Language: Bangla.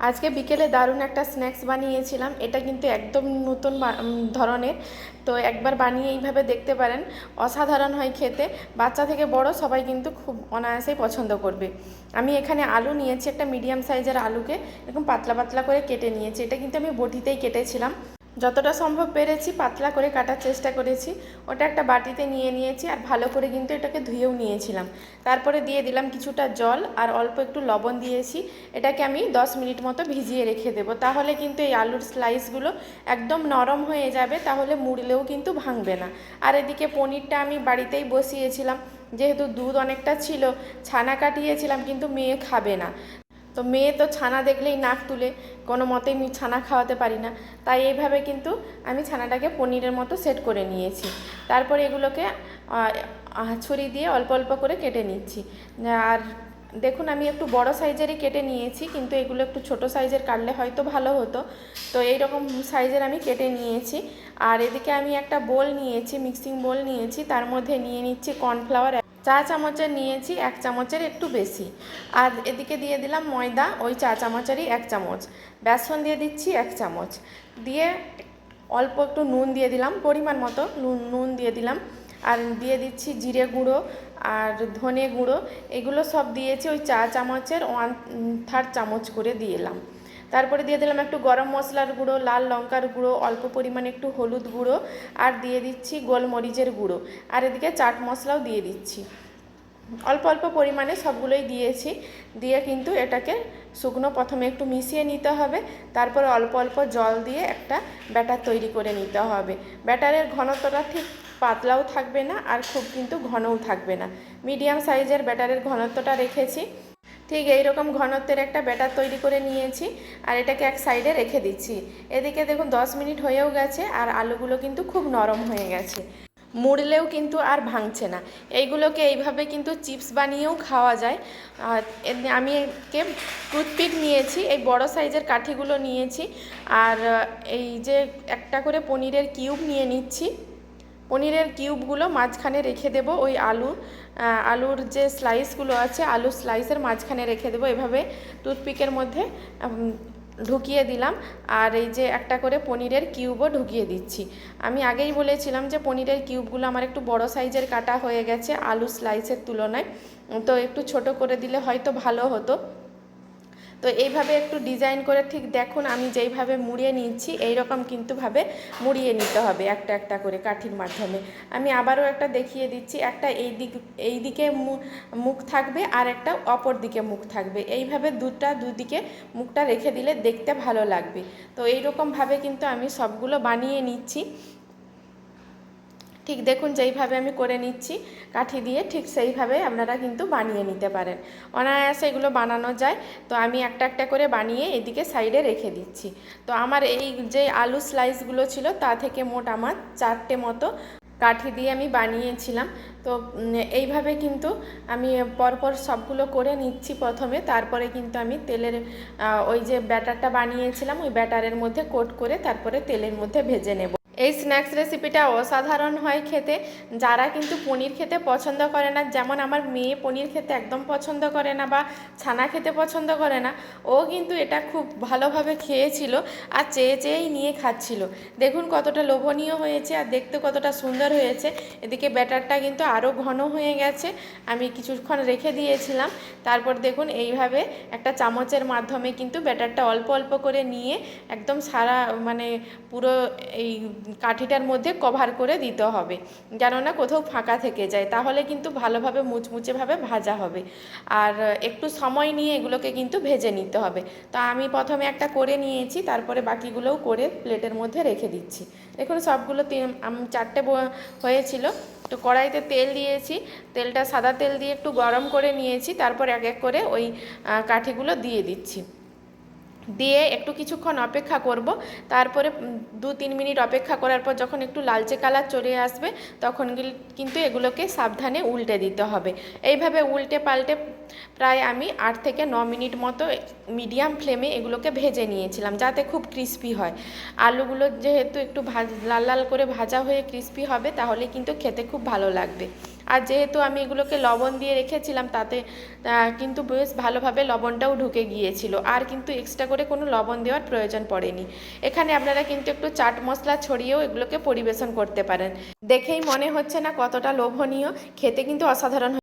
আজকে বিকেলে দারুণ একটা স্ন্যাক্স বানিয়েছিলাম। এটা কিন্তু একদম নতুন ধরনের। তো একবার বানিয়ে এইভাবে দেখতে পারেন। অসাধারণ হয় খেতে। বাচ্চা থেকে বড় সবাই কিন্তু খুব অনায়াসেই পছন্দ করবে। আমি এখানে আলু নিয়েছি, একটা মিডিয়াম সাইজের আলুকে। এরকম পাতলা পাতলা করে কেটে নিয়েছি। এটা কিন্তু আমি বটিতেই কেটেছিলাম। যতটা সম্ভব পেরেছি, পাতলা করে কাটার চেষ্টা করেছি। ওটা একটা বাটিতে নিয়ে নিয়েছি আর ভালো করে কিন্তু এটাকে ধুয়েও নিয়েছিলাম। তারপরে দিয়ে দিলাম কিছুটা জল আর অল্প একটু লবণ দিয়েছি। এটাকে আমি 10 মিনিট মতো ভিজিয়ে রেখে দেবো। তাহলে কিন্তু এই আলুর স্লাইসগুলো একদম নরম হয়ে যাবে, তাহলে মুড়লেও কিন্তু ভাঙবে না। আর এদিকে পনিরটা আমি বাড়িতেই বসিয়েছিলাম। যেহেতু দুধ অনেকটা ছিল, ছানা কাটিয়েছিলাম কিন্তু মেয়ে খাবে না। তো মেয়ে তো ছানা দেখলেই নাক তুলে, কোনো মতেই আমি ছানা খাওয়াতে পারি না। তাই এইভাবে কিন্তু আমি ছানাটাকে পনিরের মতো সেট করে নিয়েছি। তারপর এগুলোকে ছুরি দিয়ে অল্প অল্প করে কেটে নিচ্ছি। আর দেখুন, আমি একটু বড় সাইজেরই কেটে নিয়েছি, কিন্তু এগুলো একটু ছোট সাইজের কাটলে হয়তো ভালো হতো। তো এই রকম সাইজের আমি কেটে নিয়েছি। আর এদিকে আমি একটা বোল নিয়েছি, মিক্সিং বোল নিয়েছি, তার মধ্যে নিয়ে নিচ্ছি কর্নফ্লাওয়ার চা চামচের নিয়েছি, এক চামচের একটু বেশি। আর এদিকে দিয়ে দিলাম ময়দা, ওই চা চামচেরই এক চামচ। বেসন দিয়ে দিচ্ছি এক চামচ। দিয়ে অল্প একটু নুন দিয়ে দিলাম, পরিমাণ মতো নুন নুন দিয়ে দিলাম। আর দিয়ে দিচ্ছি জিরে গুঁড়ো আর ধনে গুঁড়ো। এগুলো সব দিয়েছি ওই চা চামচের, ওয়ান থার্ড চামচ করে দিলাম তারপরে দিয়ে দিলাম একটু গরম মশলার গুঁড়ো, লাল লঙ্কার গুঁড়ো, অল্প পরিমাণে একটু হলুদ গুঁড়ো আর দিয়ে দিচ্ছি গোলমরিচের গুঁড়ো। আর এদিকে চাট মশলাও দিয়ে দিচ্ছি। অল্প অল্প পরিমাণে সবগুলোই দিয়েছি। দিয়ে কিন্তু এটাকে শুকনো প্রথমে একটু মিশিয়ে নিতে হবে। তারপরে অল্প অল্প জল দিয়ে একটা ব্যাটার তৈরি করে নিতে হবে। ব্যাটারের ঘনত্বটা ঠিক পাতলাও থাকবে না আর খুব কিন্তু ঘনও থাকবে না। মিডিয়াম সাইজের ব্যাটারের ঘনত্বটা রেখেছি। ঠিক এই রকম ঘনত্বের একটা ব্যাটার তৈরি করে নিয়েছি আর এটাকে এক সাইডে রেখে দিচ্ছি। এদিকে দেখুন দশ মিনিট হয়েও গেছে আর আলুগুলো কিন্তু খুব নরম হয়ে গেছে। মুড়লেও কিন্তু আর ভাঙছে না। এইগুলোকে এইভাবে কিন্তু চিপস বানিয়েও খাওয়া যায়। আমি একে টুথপিক নিয়েছি, এই বড় সাইজের কাঠিগুলো নিয়েছি। আর এই যে একটা করে পনিরের কিউব নিয়ে নিচ্ছি। পনিরের কিউবগুলো মাঝখানে রেখে দেবো ওই আলু আলুর যে স্লাইসগুলো আছে আলুর স্লাইসের মাঝখানে রেখে দেবো। এভাবে টুথপিকের মধ্যে ঢুকিয়ে দিলাম। আর এই যে একটা করে পনিরের কিউবও ঢুকিয়ে দিচ্ছি। আমি আগেই বলেছিলাম যে পনিরের কিউবগুলো আমার একটু বড় সাইজের কাটা হয়ে গেছে আলু স্লাইসের তুলনায়। তো একটু ছোট করে দিলে হয়তো ভালো হতো। তো এইভাবে একটু ডিজাইন করে ঠিক দেখুন, আমি যেইভাবে মুড়িয়ে নিচ্ছি এই রকম কিন্তু ভাবে মুড়িয়ে নিতে হবে একটা একটা করে কাঠির মাধ্যমে। আমি আবারও একটা দেখিয়ে দিচ্ছি, একটা এই দিক, এই দিকে মুখ থাকবে আর একটা অপর দিকে মুখ থাকবে। এইভাবে দুটা, দুদিকে মুখটা রেখে দিলে দেখতে ভালো লাগবে। তো এইরকমভাবে কিন্তু আমি সবগুলো বানিয়ে নিচ্ছি। ঠিক দেখুন যেইভাবে আমি করে নিচ্ছি, কাঠি দিয়ে ঠিক সেইভাবে আপনারা কিন্তু বানিয়ে নিতে পারেন। অনায়াসে এগুলো বানানো যায়, তো আমি একটা একটা করে বানিয়ে এদিকে সাইডে রেখে দিচ্ছি। তো আমার এই যে আলু স্লাইসগুলো ছিল, তা থেকে মোট আমার চারটে মতো কাঠি দিয়ে আমি বানিয়েছিলাম। তো এইভাবে কিন্তু আমি পরপর সবগুলো করে নিচ্ছি প্রথমে, তারপরে কিন্তু আমি তেলের ওই যে ব্যাটারটা বানিয়েছিলাম, ওই ব্যাটারের মধ্যে কোট করে তারপরে তেলের মধ্যে ভেজে নেব। এই স্ন্যাক্স রেসিপিটা অসাধারণ হয় খেতে। যারা কিন্তু পনির খেতে পছন্দ করে না, যেমন আমার মেয়ে পনির খেতে একদম পছন্দ করে না বা ছানা খেতে পছন্দ করে না, ও কিন্তু এটা খুব ভালোভাবে খেয়েছিল আর চেয়ে চেয়েই নিয়ে খাচ্ছিল। দেখুন কতটা লোভনীয় হয়েছে আর দেখতে কতটা সুন্দর হয়েছে। এদিকে ব্যাটারটা কিন্তু আরও ঘন হয়ে গেছে, আমি কিছুক্ষণ রেখে দিয়েছিলাম। তারপর দেখুন এইভাবে একটা চামচের মাধ্যমে কিন্তু ব্যাটারটা অল্প অল্প করে নিয়ে একদম সারা মানে পুরো এই কাঠিটার মধ্যে কভার করে দিতে হবে। যেন না কোথাও ফাঁকা থেকে যায়। তাহলে কিন্তু ভালোভাবে মুচমুচেভাবে ভাজা হবে। আর একটু সময় নিয়ে এগুলোকে কিন্তু ভেজে নিতে হবে। তো আমি প্রথমে একটা করে নিয়েছি, তারপরে বাকিগুলোও করে প্লেটের মধ্যে রেখে দিচ্ছি। দেখুন, সবগুলো চারটে হয়েছিল। তো কড়াইতে তেল দিয়েছি। তেলটা সাদা তেল দিয়ে একটু গরম করে নিয়েছি। তারপর এক এক করে ওই কাঠিগুলো দিয়ে দিচ্ছি। দিয়ে একটু কিছুক্ষণ অপেক্ষা করব। তারপরে দু তিন মিনিট অপেক্ষা করার পর যখন একটু লালচে কালার চলে আসবে, তখন কিন্তু এগুলোকে সাবধানে উল্টে দিতে হবে। এইভাবে উল্টে পাল্টে প্রায় আমি আট থেকে ন মিনিট মতো মিডিয়াম ফ্লেমে এগুলোকে ভেজে নিয়েছিলাম, যাতে খুব ক্রিস্পি হয়। আলুগুলো যেহেতু একটু ভাজ, লাল লাল করে ভাজা হয়ে ক্রিস্পি হবে, তাহলে কিন্তু খেতে খুব ভালো লাগবে। আর যেহেতু আমি এগুলোকে লবণ দিয়ে রেখেছিলাম, তাতে কিন্তু বেশ ভালোভাবে লবণটাও ঢুকে গিয়েছিল। আর কিন্তু এক্সট্রা করে কোনো লবণ দেওয়ার প্রয়োজন পড়েনি। এখানে আপনারা কিন্তু একটু চাট মশলা ছড়িয়েও এগুলোকে পরিবেশন করতে পারেন। দেখেই মনে হচ্ছে না কতটা লোভনীয়। খেতে কিন্তু অসাধারণ